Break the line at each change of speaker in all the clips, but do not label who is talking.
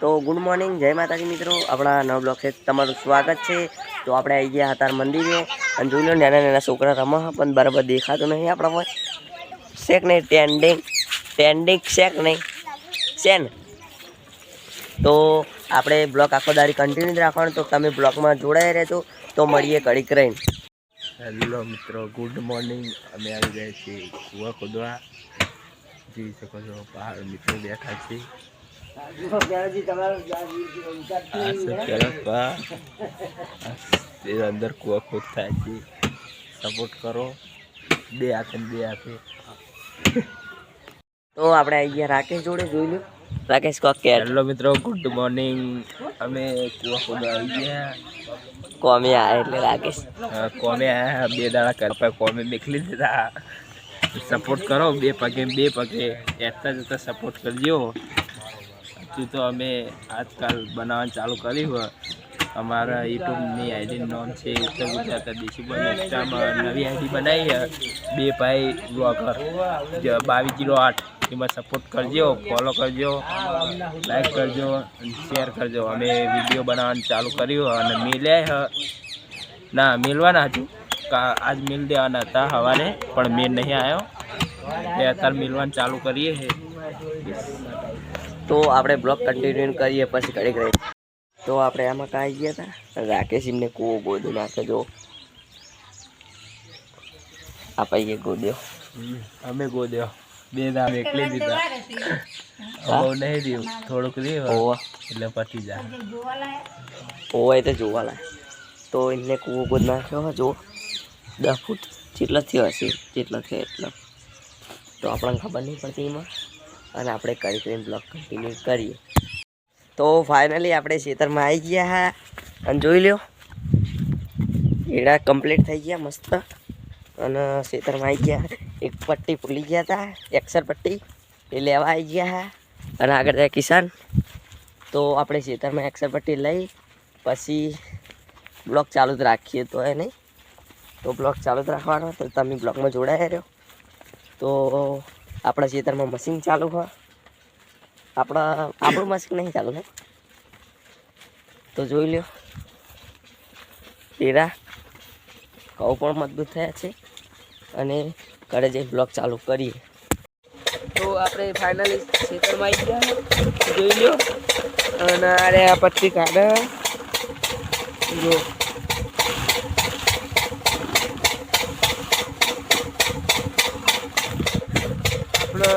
તો good morning, જય માતાજી મિત્રો. આપણા નવ બ્લોક છે તમારું સ્વાગત છે. તો આપણે આવી ગયા હતા મંદિરે. અને જોઈ લો, નાના નાના છોકરા રમા પણ બરાબર દેખાતું નહીં આપણામાં શેક નહીં ટેન્ડિંગ ટેન્ડિંગ શેક નહીં. શેન. તો આપણે બ્લોક આખો દારી કન્ટિન્યુ રાખવાનું. તો તમે બ્લોકમાં જોડાઈ રહેજો. તો મળીએ કડીક રહીને.
હેલો મિત્રો, ગુડ મોર્નિંગ. અમે આવી ગયા છીએ કુવા ખોદવા. જોઈ શકો છો, પહાડ મિત્રો બેઠા છે. આ છે પેલા પા તે અંદર કુવા ખોદ થાય છે. સપોર્ટ કરો. બે હાથે બે હાથે.
તો આપણે અહીંયા રાકેશ જોડે જોઈ લો રાકેશ કોક
હેલો મિત્રો ગુડ મોર્નિંગ અમે કુવા ખોદવા આવી ગયા.
કોમે આયા એટલે રાકેશ.
કોમે આયા. બે દાડા કરતા કોમે મેકલી દીધા સપોર્ટ કરો બે પગે બે પગે. એટલા જતા સપોર્ટ કરજો. હજુ તો અમે આજકાલ બનાવવાનું ચાલુ કર્યું હોય. અમારા યુટ્યુબની આઈડીનું નામ છે ઉત્તર ગુજરાત દેશી બોલ ઇન્સ્ટામાં નવી આઈડી બનાવી બે ભાઈ બ્લોગર. બાવીસ જીરો આઠ. એમાં સપોર્ટ કરજો ફોલો કરજો લાઈક કરજો શેર કરજો. અમે વીડિયો બનાવવાનું ચાલુ કર્યું અને મિલ્યા ના, મિલવાના હજુ. આજ મિલ દેવાના હતા હવાને પણ મેં નહીં આવ્યો. એ અત્યારે મિલવાનું ચાલુ કરીએ છે
તો આપણે બ્લોગ કન્ટિન્યુ કરીએ પછી કડીક રહી તો આપણે આમાં કાંઈ ગયા હતા રાકેશ એમને કૂવો ગોદી નાખે જો. આપણે ગોદ્યો
અમે ગોદ્યો બે દામ એકલી દીધા. બહુ નહીં રહ્યું થોડુંક રહ્યું એટલે પતી જાય.
ઓવા એ તો જોવા લાય તો એમને કૂવો ગોદ નાખ્યો જો. દસ ફૂટ જેટલો થયો હશે જેટલો થયો એટલો. તો આપણને ખબર નહીં પડતી એમાં. અને આપણે કરી કરીને બ્લોગ કન્ટિન્યુ કરીએ. તો ફાઇનલી આપણે ખેતરમાં આવી ગયા હા. અને જોઈ લ્યો, એડા કમ્પ્લીટ થઈ ગયા મસ્ત. અને ખેતરમાં આવી ગયા, એક પટ્ટી ભૂલી ગયા હતા એક્સર પટ્ટી. એ લેવા આવી ગયા હા. અને આગળ જાય કિસાન. તો આપણે ખેતરમાં એક્સર પટ્ટી લઈ, પછી બ્લોક ચાલુ જ રાખીએ તો એ નહીં. તો બ્લોક ચાલુ જ રાખવાનો, તો તમે બ્લોકમાં જોડાયા રહ્યો તો આપણા ખેતરમાં મશીન ચાલુ હોય. આપણા, આપણું મશીન નહીં ચાલુ હોય તો જોઈ લ્યો. તેરા કઉ પણ મજબૂત થયા છે. અને ઘરે જઈ બ્લોક ચાલુ કરીએ. તો આપણે ફાઇનલી ખેતરમાં આવી ગયા જોઈ લો અને આ પછી કાઢે જો આપણો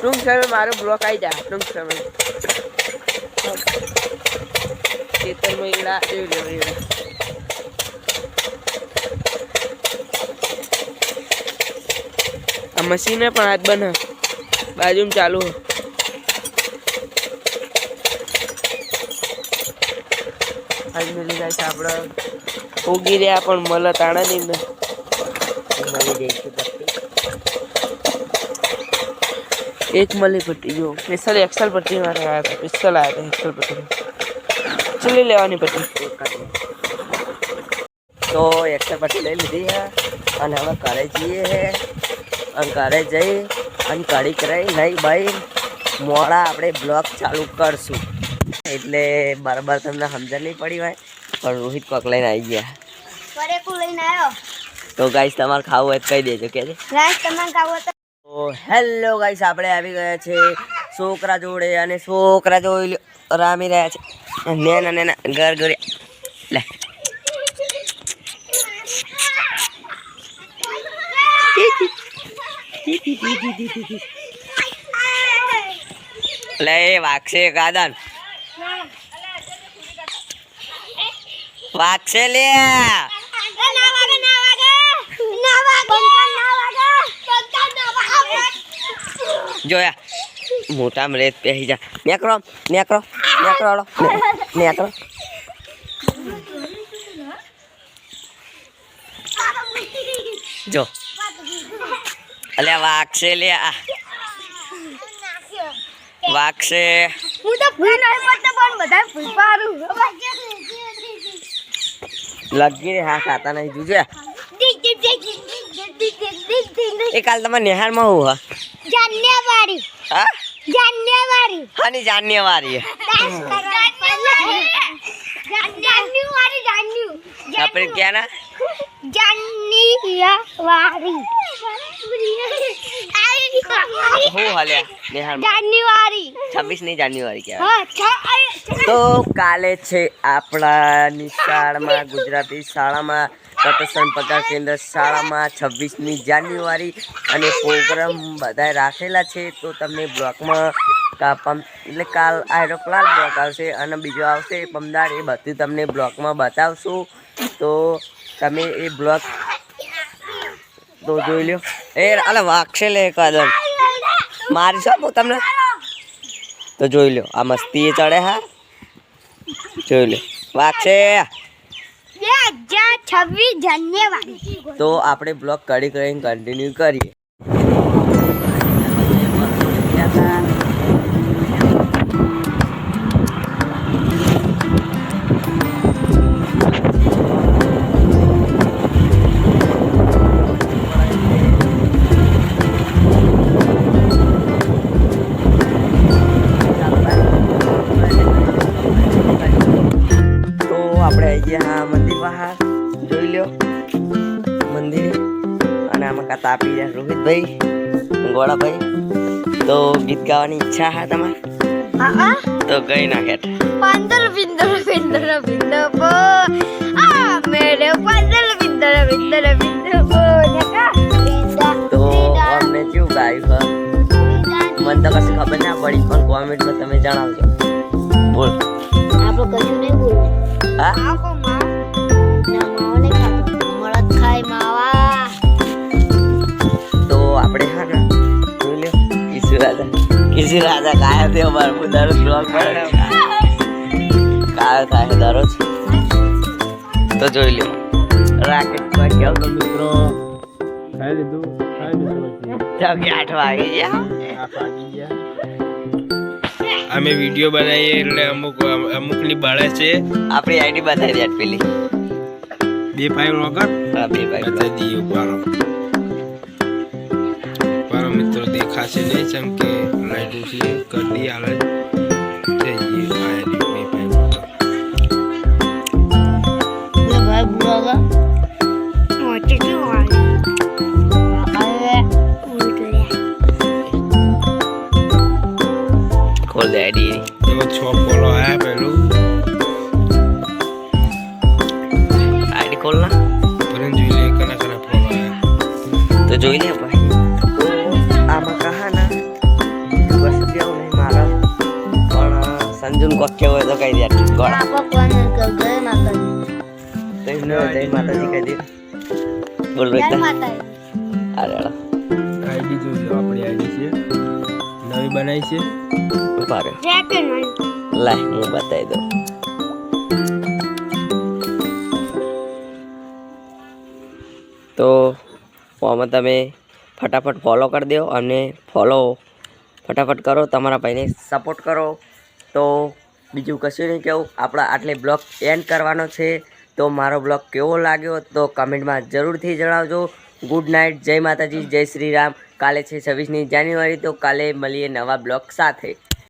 ટૂંક સમય મારો બ્લોક આવી જાય. ટૂંક સમય ખેતર મહિલા જોઈ લો આ મશીને પણ હાથ બને. બાજુમાં ચાલુ હોય. આજ મળી જાય આપણે ઉગી રહ્યા પણ મળે તાણા નહીં મળી પટ્ટી એક મળી પટ્ટી જો સ્પેશિયલ એક્સેલ પટ્ટી માટે આવ્યા હતા સ્પેશિયલ આવ્યા હતા એક્સેલ પટ્ટી ચલી લેવાની પટ્ટી તો એક્સેલ પટ્ટી લઈ લીધી છે અને હવે ઘરે જઈએ છે અને ઘરે જઈ અને કડી કરાઈ નહીં ભાઈ મોડા આપણે બ્લોગ ચાલુ કરશું એટલે બરાબર તમને સમજણ નહીં પડી હોય પણ રોહિત કોક લઈને આવી ગયા
પરેકું લઈને આવ્યો
તો ગાઈસ તમારે ખાવું હોય તો કહી દેજો કે
રાઈસ તમારે ખાવો તો
તો હેલો ગાઈસ આપણે આવી ગયા છે છોકરા જોડે અને છોકરા જોઈ રામી રહ્યા છે. નેના નેના, ઘર ઘરે લે. લે, વાગશે કાદન વાગશે લે
ના વાગે ના વાગે ના વાગે ના વાગે પંખા ના વાગે
જોયા. મોટામાં રેત પહેરી જા. નેકરો નેકરો નેકરો હાલો. નેકરો જો. અલ્યા વાગશે લે આ. વાગશે.
હું તો ફૂલ નહીં પડતો પણ બધા ફૂલ પાડું
લગી રે હા ખાતા નહીં. જોજે. એ કાલ તમારે નિહારમાં હું હા?
જાન્યુઆરી.
હા?
જાન્યુઆરી.
હાની જાન્યુઆરી.
જાન્યુઆરી જાન્યુ.
આપણે ક્યાં ના હું હાલ્યા નિહાળ
જાન્યુઆરી.
છવ્વીસની જાન્યુઆરી કહેવાય. તો કાલે છે આપણા નિશાળમાં ગુજરાતી શાળામાં તટસ્થન પગાર કેન્દ્ર શાળામાં છવ્વીસમી જાન્યુઆરી અને પ્રોગ્રામ બધા રાખેલા છે. તો તમને બ્લોકમાં કા એટલે કાલ આયરોપ્લાન બ્લોક આવશે અને બીજો આવશે પમદાર, એ બધું તમને બ્લોકમાં બતાવશું. તો તમે એ બ્લોક તો જોઈ લ્યો. એ અલે વાગશે લે કદમ મારી છો હું તમને? તો જોઈ લો આ મસ્તી એ ચડે હા? જોઈ લો વાગશે.
છવ્વીસ જાન્યુઆરી.
તો આપણે બ્લોગ કડી કરીને કન્ટિન્યુ કરીએ. આપણે આવી ગયા મંદિર બહાર. જોઈ લો મંદિર. અને આમાં કા તાપી જાય. રોહિતભાઈ ગોળાભાઈ. તો ગીત ગાવાની ઈચ્છા હા તમારે? તો ગઈ નાખે
પાંદલ બિંદર બિંદર બિંદર બો આ મેરે પાંદલ બિંદર બિંદર બિંદર બો
તો અમને કેવું ગાયું મને તો કશું ખબર ના પડી પણ કોમેન્ટમાં તમે જણાવજો. બોલ.
આપણે કશું નહીં બોલવું.
હા? રાજા. કિશુ રાજા કાયા તે અમારે હું દરરોજ બ્લોગ પડે કાયો થાય દરરોજ તો જોઈ લ્યો. રાકેશભાઈ કેવું તો મિત્રો?
ખાઈ લીધું? ખાઈ લીધું. પછી
કે આઠ વાગી ગયા.
આઠ વાગી ગયા. અમે વીડિયો બનાવીએ એટલે અમુક અમુકની બળે છે.
આપણી આઈડી બતાવી દે પેલી
બે ફાઈલ વગર?
હા બે ભાઈ
બતાવી દઈએ ઉપાડો. દેખાશે નહીં જેમ કે લાઈટો છે કરી દઈએ હાલ જ જઈએ આયા બે ફાઈલ વગર
ભાઈ બુરાગા
કોક હોય તો કહી દે. ગોળા જય માતાજી. કહી દે. બોલ
જય માતા
અરે અરે.
આઈડી લો આપણી આઈડી છે. નવી બનાવી છે.
રહ્યો લાય હું બતાવી દઉં. તો ફોર્મમાં તમે ફટાફટ ફોલો કરી દો અને ફોલો ફટાફટ કરો તમારા ભાઈને સપોર્ટ કરો. તો બીજું કશું નહીં કેવું. આપણા આટલે બ્લોગ એન્ડ કરવાનો છે. તો મારો બ્લોગ કેવો લાગ્યો તો કમેન્ટમાં જરૂરથી જણાવજો. ગુડ નાઇટ જય માતાજી, જય શ્રી રામ. કાલે છે છવ્વીસમી જાન્યુઆરી, તો કાલે મળીએ નવા બ્લોગ સાથે.